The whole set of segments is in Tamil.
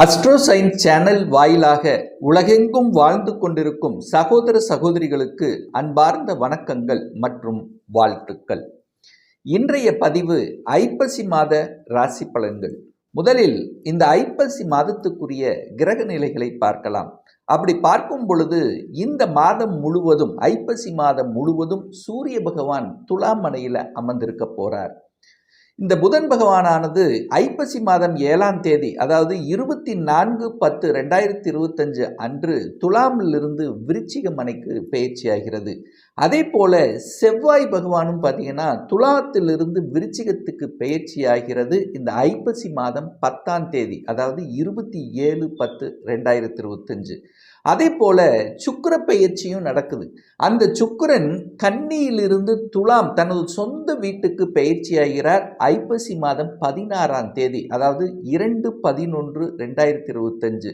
அஸ்ட்ரோசைன்ஸ் சேனல் வாயிலாக உலகெங்கும் வாழ்ந்து கொண்டிருக்கும் சகோதர சகோதரிகளுக்கு அன்பார்ந்த வணக்கங்கள் மற்றும் வாழ்த்துக்கள். இன்றைய பதிவு ஐப்பசி மாத ராசி பலன்கள். முதலில் இந்த ஐப்பசி மாதத்துக்குரிய கிரக நிலைகளை பார்க்கலாம். அப்படி பார்க்கும் பொழுது இந்த மாதம் முழுவதும் ஐப்பசி மாதம் முழுவதும் சூரிய பகவான் துலாம் மனையில் அமர்ந்திருக்க போறார். இந்த புதன் பகவானானது ஐப்பசி மாதம் ஏழாம் தேதி அதாவது இருபத்தி நான்கு பத்து ரெண்டாயிரத்தி இருபத்தஞ்சு அன்று துலாமிலிருந்து விருச்சிக மனைக்கு பயிற்சியாகிறது. அதே போல செவ்வாய் பகவானும் பார்த்தீங்கன்னா துலாத்திலிருந்து விருச்சிகத்துக்கு பயிற்சியாகிறது இந்த ஐப்பசி மாதம் பத்தாம் தேதி அதாவது இருபத்தி ஏழு பத்து ரெண்டாயிரத்தி இருபத்தஞ்சு. அதே போல சுக்கர பயிற்சியும் நடக்குது. அந்த சுக்கிரன் கன்னியிலிருந்து துலாம் தனது சொந்த வீட்டுக்கு பயிற்சியாகிறார் ஐப்பசி மாதம் பதினாறாம் தேதி அதாவது இரண்டு பதினொன்று ரெண்டாயிரத்தி இருபத்தஞ்சு.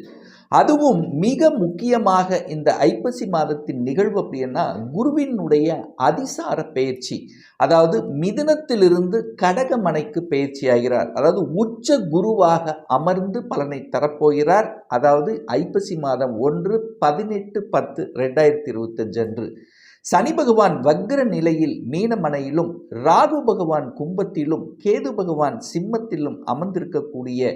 அதுவும் மிக முக்கியமாக இந்த ஐப்பசி மாதத்தின் நிகழ்வு அப்படின்னா குருவினுடைய அதிசார பயிற்சி. அதாவது மிதுனத்திலிருந்து கடகமனைக்கு பயிற்சியாகிறார் அதாவது உச்ச குருவாக அமர்ந்து பலனை தரப்போகிறார். அதாவது ஐப்பசி மாதம் ஒன்று பதினெட்டு பத்து ரெண்டாயிரத்தி இருபத்தஞ்சு அன்று. சனி பகவான் வக்ர நிலையில் மீனமனையிலும் ராகு பகவான் கும்பத்திலும் கேது பகவான் சிம்மத்திலும் அமர்ந்திருக்கக்கூடிய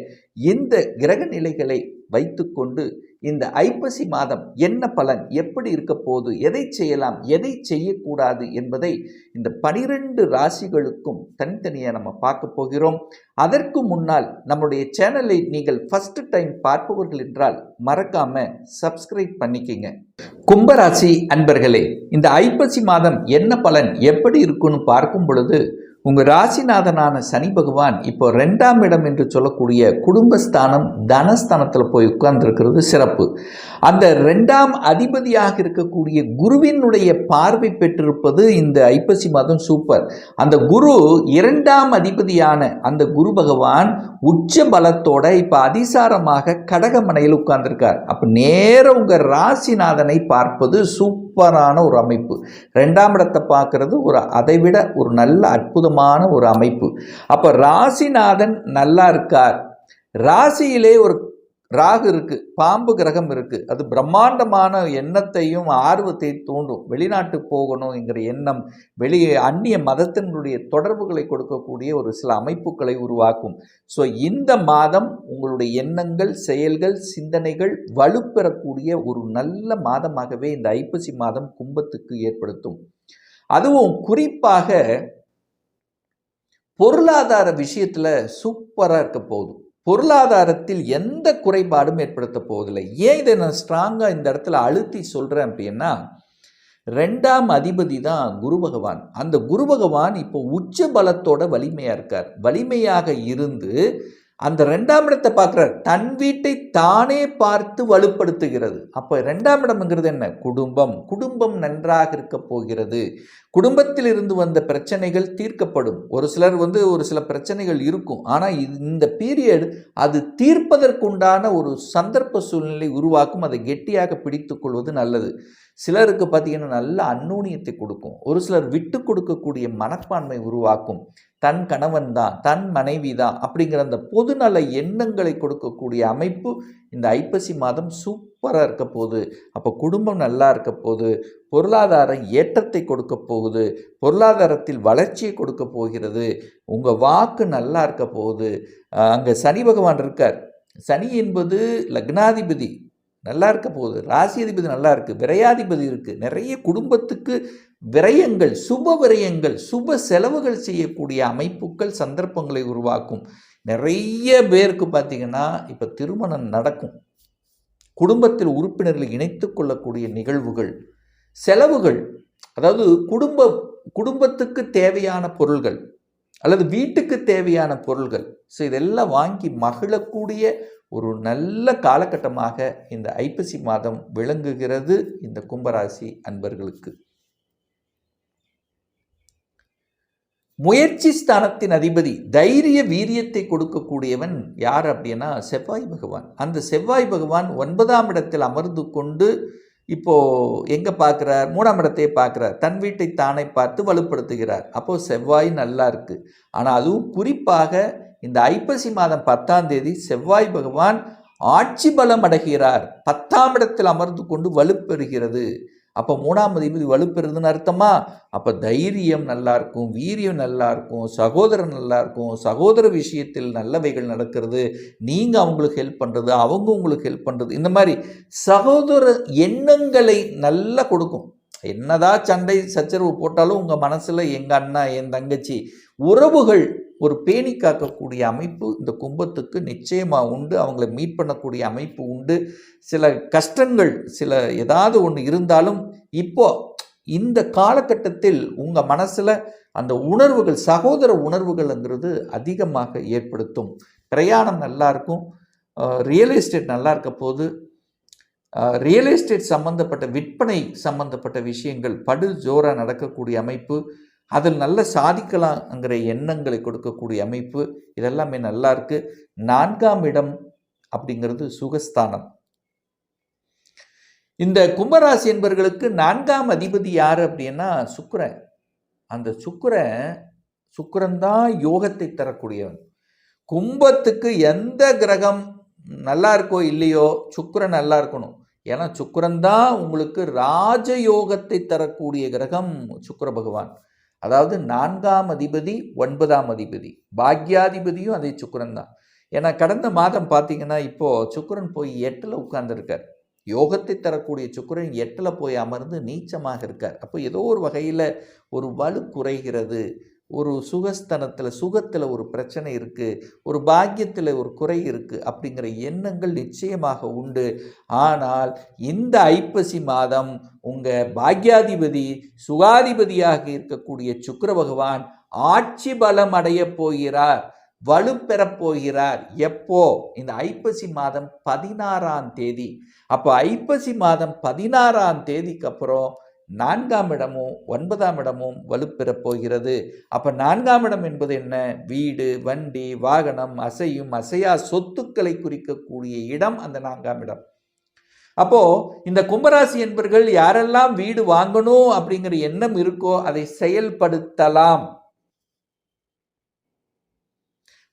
இந்த கிரக நிலைகளை வைத்துக்கொண்டு இந்த ஐப்பசி மாதம் என்ன பலன்? எப்படி இருக்க போது எதை செய்யலாம்? எதை செய்யக்கூடாது? என்பதை இந்த பனிரெண்டு ராசிகளுக்கும் தனித்தனியாக நம்ம பார்க்க போகிறோம். அதற்கு முன்னால் நம்முடைய சேனலை நீங்கள் ஃபஸ்ட்டு டைம் பார்ப்பவர்கள் என்றால் மறக்காம சப்ஸ்கிரைப் பண்ணிக்கிங்க. கும்பராசி அன்பர்களே இந்த ஐப்பசி மாதம் என்ன பலன்? எப்படி இருக்குன்னு பார்க்கும் பொழுது உங்கள் ராசிநாதனான சனி பகவான் இப்போ ரெண்டாம் இடம் என்று சொல்லக்கூடிய குடும்பஸ்தானம் தனஸ்தானத்தில் போய் உட்கார்ந்துருக்கிறது சிறப்பு. அந்த ரெண்டாம் அதிபதியாக இருக்கக்கூடிய குருவினுடைய பார்வை பெற்றிருப்பது இந்த ஐப்பசி மாதம் சூப்பர். அந்த குரு இரண்டாம் அதிபதியான அந்த குரு பகவான் உச்ச பலத்தோட இப்போ அதிசாரமாக கடகமனையில் உட்கார்ந்துருக்கார். அப்போ நேர உங்கள் ராசிநாதனை பார்ப்பது சூப்பரான ஒரு அமைப்பு. ரெண்டாம் இடத்தை பார்க்கறது ஒரு அதைவிட ஒரு நல்ல அற்புதமான ஒரு அமைப்பு. அப்போ ராசிநாதன் நல்லா இருக்கார். ராசியிலே ஒரு ராகு இருக்கு பாம்பு கிரகம் இருக்கு. அது பிரம்மாண்டமான எண்ணத்தையும் ஆர்வத்தை தூண்டும். வெளிநாட்டு போகணுங்கிற எண்ணம் வெளியே அந்நிய மதத்தினுடைய தொடர்புகளை கொடுக்கக்கூடிய ஒரு சில அமைப்புகளை உருவாக்கும். ஸோ இந்த மாதம் உங்களுடைய எண்ணங்கள் செயல்கள் சிந்தனைகள் வலுப்பெறக்கூடிய ஒரு நல்ல மாதமாகவே இந்த ஐப்பசி மாதம் கும்பத்துக்கு ஏற்படுத்தும். அதுவும் குறிப்பாக பொருளாதார விஷயத்தில் சூப்பராக இருக்க போகுது. பொருளாதாரத்தில் எந்த குறைபாடும் ஏற்படுத்த போவதில்லை. ஏன் இதை நான் ஸ்ட்ராங்காக இந்த இடத்துல அழுத்தி சொல்கிறேன் அப்படின்னா ரெண்டாம் அதிபதி தான் குரு பகவான். அந்த குரு பகவான் இப்போ உச்ச பலத்தோட வலிமையாக இருக்கார். வலிமையாக இருந்து அந்த ரெண்டாம் இடத்தை பார்க்குறார். தன் வீட்டை தானே பார்த்து வலுப்படுத்துகிறது. அப்போ ரெண்டாம் இடம்ங்கிறது என்ன? குடும்பம். குடும்பம் நன்றாக இருக்க போகிறது. குடும்பத்தில் இருந்து வந்த பிரச்சனைகள் தீர்க்கப்படும். ஒரு சிலர் வந்து ஒரு சில பிரச்சனைகள் இருக்கும். ஆனால் இந்த பீரியட் அது தீர்ப்பதற்குண்டான ஒரு சந்தர்ப்ப சூழ்நிலை உருவாக்கும். அதை கெட்டியாக பிடித்து கொள்வது நல்லது. சிலருக்கு பார்த்தீங்கன்னா நல்ல அந்நூனியத்தை கொடுக்கும். ஒரு சிலர் விட்டு கொடுக்கக்கூடிய மனப்பான்மை உருவாக்கும். தன் கணவன் தான் தன் மனைவி தான் அப்படிங்கிற அந்த பொதுநல எண்ணங்களை கொடுக்கக்கூடிய அமைப்பு இந்த ஐப்பசி மாதம் சூப்பராக இருக்க போகுது. அப்போ குடும்பம் நல்லா இருக்க போகுது. பொருளாதார ஏற்றத்தை கொடுக்க போகுது. பொருளாதாரத்தில் வளர்ச்சியை கொடுக்க போகிறது. உங்கள் வாக்கு நல்லா இருக்க போகுது. அங்கே சனி பகவான் இருக்கார். சனி என்பது லக்னாதிபதி. நல்லா இருக்க போகுது. ராசி அதிபதி நல்லா இருக்குது விரையாதிபதி இருக்குது நிறைய குடும்பத்துக்கு விரயங்கள் சுப விரயங்கள் சுப செலவுகள் செய்யக்கூடிய அமைப்புகள் சந்தர்ப்பங்களை உருவாக்கும். நிறைய பேருக்கு பார்த்திங்கன்னா இப்போ திருமணம் நடக்கும். குடும்பத்தில் உறுப்பினர்களை இணைத்து கொள்ளக்கூடிய நிகழ்வுகள் செலவுகள் அதாவது குடும்ப குடும்பத்துக்கு தேவையான பொருள்கள் அல்லது வீட்டுக்கு தேவையான பொருள்கள். ஸோ இதெல்லாம் வாங்கி மகிழக்கூடிய ஒரு நல்ல காலகட்டமாக இந்த ஐப்பசி மாதம் விளங்குகிறது இந்த கும்பராசி அன்பர்களுக்கு. முயற்சி ஸ்தானத்தின் அதிபதி தைரிய வீரியத்தை கொடுக்கக்கூடியவன் யார் அப்படின்னா செவ்வாய் பகவான். அந்த செவ்வாய் பகவான் ஒன்பதாம் இடத்தில் அமர்ந்து கொண்டு இப்போ எங்கே பார்க்குறார்? மூணாம் இடத்தையே பார்க்குறார். தன் வீட்டை தானே பார்த்து வலுப்படுத்துகிறார். அப்போது செவ்வாய் நல்லா இருக்குது ஆனால் அதுவும் குறிப்பாக இந்த ஐப்பசி மாதம் பத்தாம் தேதி செவ்வாய் பகவான் ஆட்சி பலம் அடைகிறார். பத்தாம் இடத்தில் அமர்ந்து கொண்டு வலுப்பெறுகிறது. அப்போ மூணாம் அதிபதி வலுப்பெறுதுன்னு அர்த்தமா? அப்போ தைரியம் நல்லா இருக்கும் வீரியம் நல்லா இருக்கும் சகோதரன் நல்லா இருக்கும் சகோதர விஷயத்தில் நல்லவைகள் நடக்கிறது. நீங்கள் அவங்களுக்கு ஹெல்ப் பண்ணுறது அவங்க உங்களுக்கு ஹெல்ப் பண்ணுறது இந்த மாதிரி சகோதர எண்ணங்களை நல்லா கொடுக்கும். என்னதான் சண்டை சச்சரவு போட்டாலும் உங்கள் மனசில் எங்கள் அண்ணா என் தங்கச்சி உறவுகள் ஒரு பேணி காக்கக்கூடிய அமைப்பு இந்த கும்பத்துக்கு நிச்சயமாக உண்டு. அவங்கள மீட் பண்ணக்கூடிய அமைப்பு உண்டு. சில கஷ்டங்கள் சில ஏதாவது ஒன்று இருந்தாலும் இப்போ இந்த காலகட்டத்தில் உங்கள் மனசில் அந்த உணர்வுகள் சகோதர உணர்வுகள்ங்கிறது அதிகமாக ஏற்படுத்தும். பிரயாணம் நல்லா இருக்கும். ரியல் எஸ்டேட் நல்லா இருக்க போது ரியல் எஸ்டேட் சம்பந்தப்பட்ட விற்பனை சம்பந்தப்பட்ட விஷயங்கள் படு ஜோராக நடக்கக்கூடிய அமைப்பு அதில் நல்ல சாதிக்கலாங்கிற எண்ணங்களை கொடுக்கக்கூடிய அமைப்பு இதெல்லாமே நல்லா இருக்கு. நான்காம் இடம் அப்படிங்கிறது சுகஸ்தானம். இந்த கும்பராசி என்பவர்களுக்கு நான்காம் அதிபதி யார் அப்படின்னா சுக்கரன். அந்த சுக்கரன் சுக்கிரன் தான் யோகத்தை தரக்கூடியவன். கும்பத்துக்கு எந்த கிரகம் நல்லா இருக்கோ இல்லையோ சுக்கரன் நல்லா இருக்கணும். ஏன்னா சுக்கிரன் தான் உங்களுக்கு ராஜயோகத்தை தரக்கூடிய கிரகம் சுக்கிர பகவான். அதாவது நான்காம் அதிபதி ஒன்பதாம் அதிபதி. பாக்யாதிபதியும் அதே சுக்கிரன் தான் ஏன்னா கடந்த மாதம் பார்த்தீங்கன்னா இப்போது சுக்கிரன் போய் எட்டில் உட்கார்ந்துருக்கார். யோகத்தை தரக்கூடிய சுக்கிரன் எட்டில் போய் அமர்ந்து நீச்சமாக இருக்கார். அப்போ ஏதோ ஒரு வகையில் ஒரு வலு குறைகிறது. ஒரு சுகஸ்தனத்தில் சுகத்தில் ஒரு பிரச்சனை இருக்குது ஒரு பாக்கியத்தில் ஒரு குறை இருக்குது அப்படிங்கிற எண்ணங்கள் நிச்சயமாக உண்டு. ஆனால் இந்த ஐப்பசி மாதம் உங்கள் பாக்யாதிபதி சுகாதிபதியாக இருக்கக்கூடிய சுக்கர பகவான் ஆட்சி பலம் அடைய போகிறார் வலுப்பெறப் போகிறார். எப்போ? இந்த ஐப்பசி மாதம் பதினாறாம் தேதி. அப்போ ஐப்பசி மாதம் பதினாறாம் தேதிக்கு அப்புறம் நான்காம் இடமும் ஒன்பதாம் இடமும் வலுப்பெறப் போகிறது. அப்போ நான்காம் இடம் என்பது என்ன? வீடு வண்டி வாகனம் அசையும் அசையா சொத்துக்களை குறிக்கக்கூடிய இடம் அந்த நான்காம் இடம். அப்போ இந்த கும்பராசி என்பர்கள் யாரெல்லாம் வீடு வாங்கணும் அப்படிங்கிற எண்ணம் இருக்கோ அதை செயல்படுத்தலாம்.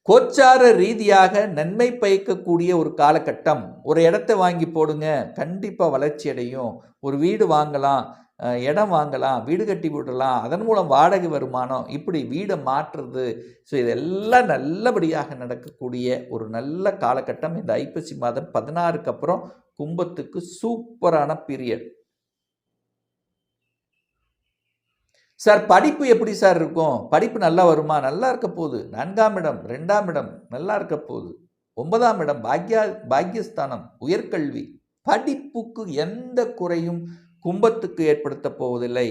கோச்சார ரீதியாக நன்மை பயக்கக்கூடிய ஒரு காலகட்டம். ஒரு இடத்த வாங்கி போடுங்க. கண்டிப்பாக வளர்ச்சி அடையும். ஒரு வீடு வாங்கலாம். இடம் வாங்கலாம் வீடு கட்டி விடலாம் அதன் மூலம் வாடகை வருமானம் இப்படி வீடை மாற்றுறது. ஸோ இதெல்லாம் நல்லபடியாக நடக்கக்கூடிய ஒரு நல்ல காலகட்டம். இந்த ஐப்பசி மாதம் பதினாறுக்கு அப்புறம் கும்பத்துக்கு சூப்பரான பீரியட். சார் படிப்பு எப்படி சார் இருக்கும்? படிப்பு நல்லா வருமா? நல்லா இருக்க போகுது. நான்காம் இடம் ரெண்டாம் இடம் நல்லா இருக்க போகுது. ஒன்பதாம் இடம் பாக்யா பாக்யஸ்தானம் உயர்கல்வி. படிப்புக்கு எந்த குறையும் கும்பத்துக்கு ஏற்படுத்த போவதில்லை.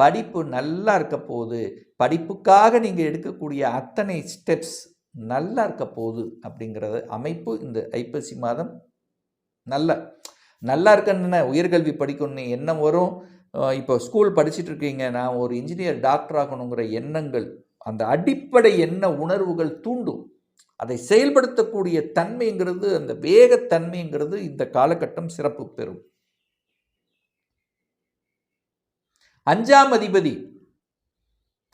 படிப்பு நல்லா இருக்க போகுது. படிப்புக்காக நீங்கள் எடுக்கக்கூடிய அத்தனை ஸ்டெப்ஸ் நல்லா இருக்க போகுது அப்படிங்கிறது அமைப்பு இந்த ஐப்பசி மாதம். நல்ல நல்லா இருக்கன்னு உயர்கல்வி படிக்கணும்னு எண்ணம் வரும். இப்போ ஸ்கூல் படிச்சுட்டு இருக்கீங்க. நான் ஒரு இன்ஜினியர் டாக்டர் ஆகணுங்கிற எண்ணங்கள் அந்த அடிப்படை எண்ண உணர்வுகள் தூண்டும். அதை செயல்படுத்தக்கூடிய தன்மைங்கிறது அந்த வேகத்தன்மைங்கிறது இந்த காலகட்டம் சிறப்பு பெறும். அஞ்சாம் அதிபதி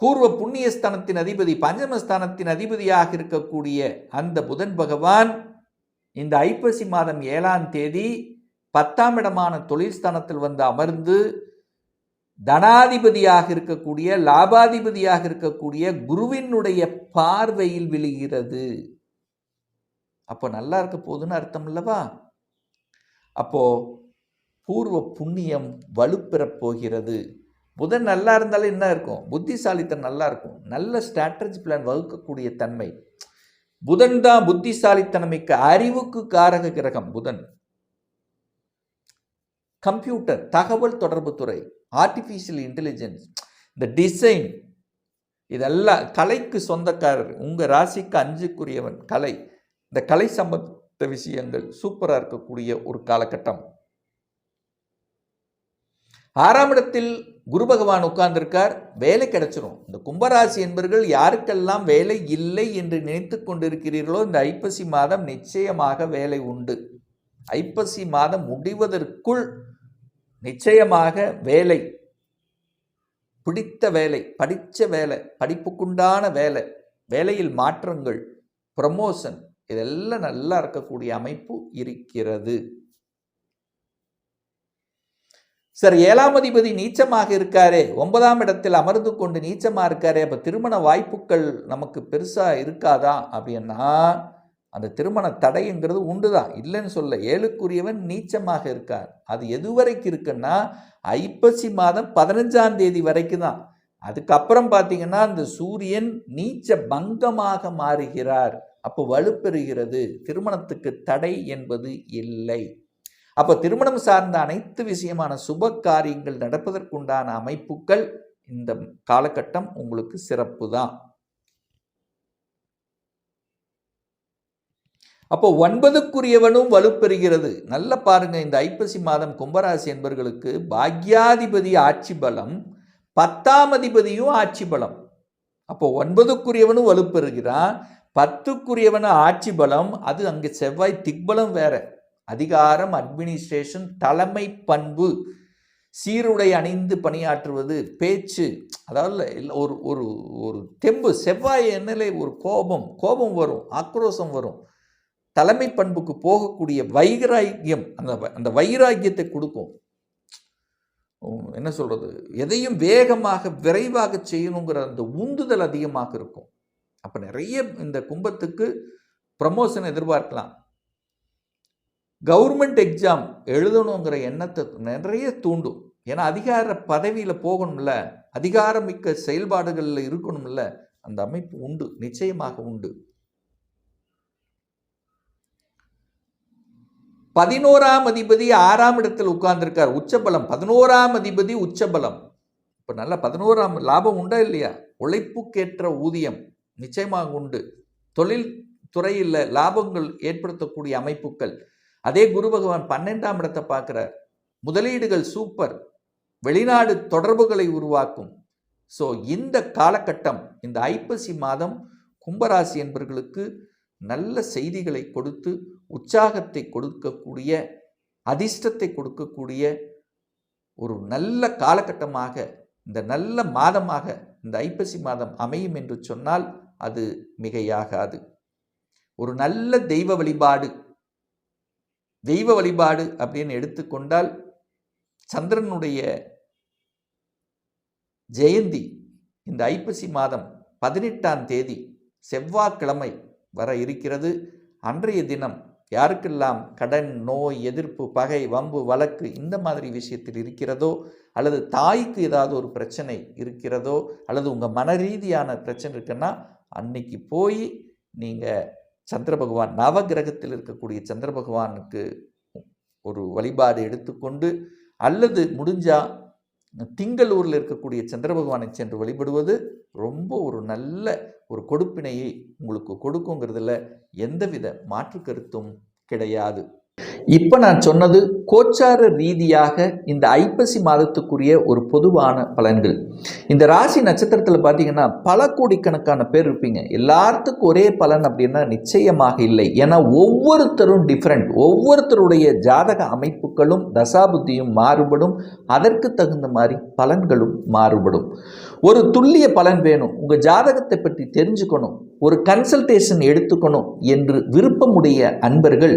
பூர்வ புண்ணியஸ்தானத்தின் அதிபதி பஞ்சமஸ்தானத்தின் அதிபதியாக இருக்கக்கூடிய அந்த புதன் பகவான் இந்த ஐப்பசி மாதம் ஏழாம் தேதி பத்தாம் இடமான தொழில்ஸ்தானத்தில் வந்து அமர்ந்து தனாதிபதியாக இருக்கக்கூடிய லாபாதிபதியாக இருக்கக்கூடிய குருவினுடைய பார்வையில் விழுகிறது. அப்போ நல்லா இருக்க போகுதுன்னு அர்த்தம் இல்லவா? அப்போ பூர்வ புண்ணியம் வலுப்பெறப் போகிறது. புதன் நல்லா இருந்தாலும் என்ன இருக்கும்? புத்திசாலித்தன் நல்லா இருக்கும். நல்ல ஸ்ட்ராட்டஜி பிளான் வகுக்கக்கூடிய தன்மை. புதன் தான் புத்திசாலித்தனமிக்க அறிவுக்கு காரக கிரகம் புதன். கம்ப்யூட்டர் தகவல் தொடர்பு துறை ஆர்டிஃபிஷியல் இன்டெலிஜென்ஸ் இந்த டிசைன் இதெல்லாம் கலைக்கு சொந்தக்காரர் உங்கள் ராசிக்கு அஞ்சுக்குரியவன் கலை. இந்த கலை சம்பந்த விஷயங்கள் சூப்பராக இருக்கக்கூடிய ஒரு காலகட்டம். ஆறாம் இடத்தில் குரு பகவான் உட்கார்ந்திருக்கார். வேலை கிடைச்சிரும். இந்த கும்பராசி என்பவர்கள் யாருக்கெல்லாம் வேலை இல்லை என்று நினைத்து கொண்டிருக்கிறீர்களோ இந்த ஐப்பசி மாதம் நிச்சயமாக வேலை உண்டு. ஐப்பசி மாதம் முடிவதற்குள் நிச்சயமாக வேலை பிடித்த வேலை படித்த வேலை படிப்புக்குண்டான வேலை வேலையில் மாற்றங்கள் ப்ரமோஷன் இதெல்லாம் நல்லா இருக்கக்கூடிய அமைப்பு இருக்கிறது. சார் ஏழாம் அதிபதி நீச்சமாக இருக்காரே. ஒன்பதாம் இடத்தில் அமர்ந்து கொண்டு நீச்சமாக இருக்காரே. அப்போ திருமண வாய்ப்புகள் நமக்கு பெருசாக இருக்காதா? அப்படின்னா அந்த திருமண தடைங்கிறது உண்டு தான் இல்லைன்னு சொல்ல ஏழுக்குரியவன் நீச்சமாக இருக்கார். அது எது வரைக்கும் இருக்குன்னா ஐப்பசி மாதம் பதினஞ்சாம் தேதி வரைக்கும் தான். அதுக்கப்புறம் பார்த்தீங்கன்னா அந்த சூரியன் நீச்ச பங்கமாக மாறுகிறார். அப்போ வலுப்பெறுகிறது. திருமணத்துக்கு தடை என்பது இல்லை. அப்போ திருமணம் சார்ந்த அனைத்து விஷயமான சுப காரியங்கள் நடப்பதற்குண்டான அமைப்புகள் இந்த காலகட்டம் உங்களுக்கு சிறப்பு தான் அப்போ ஒன்பதுக்குரியவனும் வலுப்பெறுகிறது. நல்ல பாருங்க இந்த ஐப்பசி மாதம் கும்பராசி என்பர்களுக்கு பாக்யாதிபதி ஆட்சி பலம் பத்தாம் அதிபதியும் ஆட்சி பலம். அப்போ ஒன்பதுக்குரியவனும் வலுப்பெறுகிறான் பத்துக்குரியவனும் ஆட்சி பலம் அது அங்கே செவ்வாய் திக்பலம் வேற. அதிகாரம் அட்மினிஸ்ட்ரேஷன் தலைமை பண்பு. சீருடை அணிந்து பணியாற்றுவது பேச்சு. அதாவது ஒரு ஒரு ஒரு தெம்பு செவ்வாய் எண்ணிலே ஒரு கோபம் கோபம் வரும் ஆக்ரோஷம் வரும். தலைமை பண்புக்கு போகக்கூடிய வைராக்கியம் அந்த அந்த வைராக்கியத்தை கொடுக்கும். என்ன சொல்கிறது எதையும் வேகமாக விரைவாக செய்யணுங்கிற அந்த உந்துதல் அதிகமாக இருக்கும். அப்போ நிறைய இந்த கும்பத்துக்கு ப்ரமோஷன் எதிர்பார்க்கலாம். கவர்மெண்ட் எக்ஸாம் எழுதணுங்கிற எண்ணத்தை நிறைய தூண்டும். ஏன்னா அதிகார பதவியில் போகணும்ல அதிகாரமிக்க செயல்பாடுகளில் இருக்கணும்ல அந்த அமைப்பு உண்டு நிச்சயமாக உண்டு. பதினோராம் அதிபதி ஆறாம் இடத்தில் உட்கார்ந்துருக்கார் உச்சபலம். பதினோராம் அதிபதி உச்சபலம். இப்போ நல்லா பதினோராம் லாபம் உண்டா இல்லையா? உழைப்புக்கேற்ற ஊதியம் நிச்சயமாக உண்டு. தொழில் துறையில் லாபங்கள் ஏற்படுத்தக்கூடிய அமைப்புகள். அதே குரு பகவான் பன்னெண்டாம் இடத்தை பார்க்குறார் முதலீடுகள் சூப்பர் வெளிநாடு தொடர்புகளை உருவாக்கும். ஸோ இந்த காலகட்டம் இந்த ஐப்பசி மாதம் கும்பராசி என்பவர்களுக்கு நல்ல செய்திகளை கொடுத்து உற்சாகத்தை கொடுக்கக்கூடிய அதிர்ஷ்டத்தை கொடுக்கக்கூடிய ஒரு நல்ல காலகட்டமாக இந்த நல்ல மாதமாக இந்த ஐப்பசி மாதம் அமையும் என்று சொன்னால் அது மிகையாகாது. ஒரு நல்ல தெய்வ வழிபாடு தெய்வ வழிபாடு அப்படின்னு எடுத்துக்கொண்டால் சந்திரனுடைய ஜெயந்தி இந்த ஐப்பசி மாதம் பதினெட்டாம் தேதி செவ்வாய்க்கிழமை வர இருக்கிறது. அன்றைய தினம் யாருக்கெல்லாம் கடன் நோய் எதிர்ப்பு பகை வம்பு வழக்கு இந்த மாதிரி விஷயத்தில் இருக்கிறதோ அல்லது தாய்க்கு ஏதாவது ஒரு பிரச்சனை இருக்கிறதோ அல்லது உங்கள் மன ரீதியான பிரச்சனை இருக்குன்னா அன்னைக்கு போய் நீங்கள் சந்திர பகவான் நவகிரகத்தில் இருக்கக்கூடிய சந்திர பகவானுக்கு ஒரு வழிபாடு எடுத்துக்கொண்டு அல்லது முடிஞ்சால் திங்களூரில் இருக்கக்கூடிய சந்திர பகவானை சென்று வழிபடுவது ரொம்ப ஒரு நல்ல ஒரு கொடுப்பினையை உங்களுக்கு கொடுக்குங்கிறதுல எந்தவித மாற்று கருத்தும் கிடையாது. இப்போ நான் சொன்னது கோச்சார ரீதியாக இந்த ஐப்பசி மாதத்துக்குரிய ஒரு பொதுவான பலன்கள். இந்த ராசி நட்சத்திரத்தில் பார்த்தீங்கன்னா பல கோடிக்கணக்கான பேர் இருப்பீங்க. எல்லாத்துக்கும் ஒரே பலன் அப்படின்னா நிச்சயமாக இல்லை. ஏன்னா ஒவ்வொருத்தரும் டிஃப்ரெண்ட் ஒவ்வொருத்தருடைய ஜாதக அமைப்புகளும் தசாபுத்தியும் மாறுபடும். அதற்கு தகுந்த மாதிரி பலன்களும் மாறுபடும். ஒரு துல்லிய பலன் வேணும். உங்கள் ஜாதகத்தை பற்றி தெரிஞ்சுக்கணும். ஒரு கன்சல்டேஷன் எடுத்துக்கணும் என்று விருப்பமுடைய அன்பர்கள்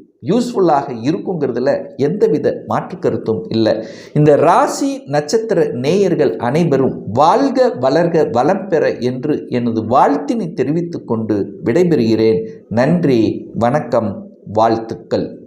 யூஸ்ஃபுல்லாக இருக்குங்கிறதுல எந்தவித மாற்று கருத்தும் இல்லை. இந்த ராசி நட்சத்திர நேயர்கள் அனைவரும் வாழ்க வளர்க வளம் பெற என்று எனது வாழ்த்தினை தெரிவித்துக்கொண்டு விடைபெறுகிறேன். நன்றி வணக்கம் வாழ்த்துக்கள்.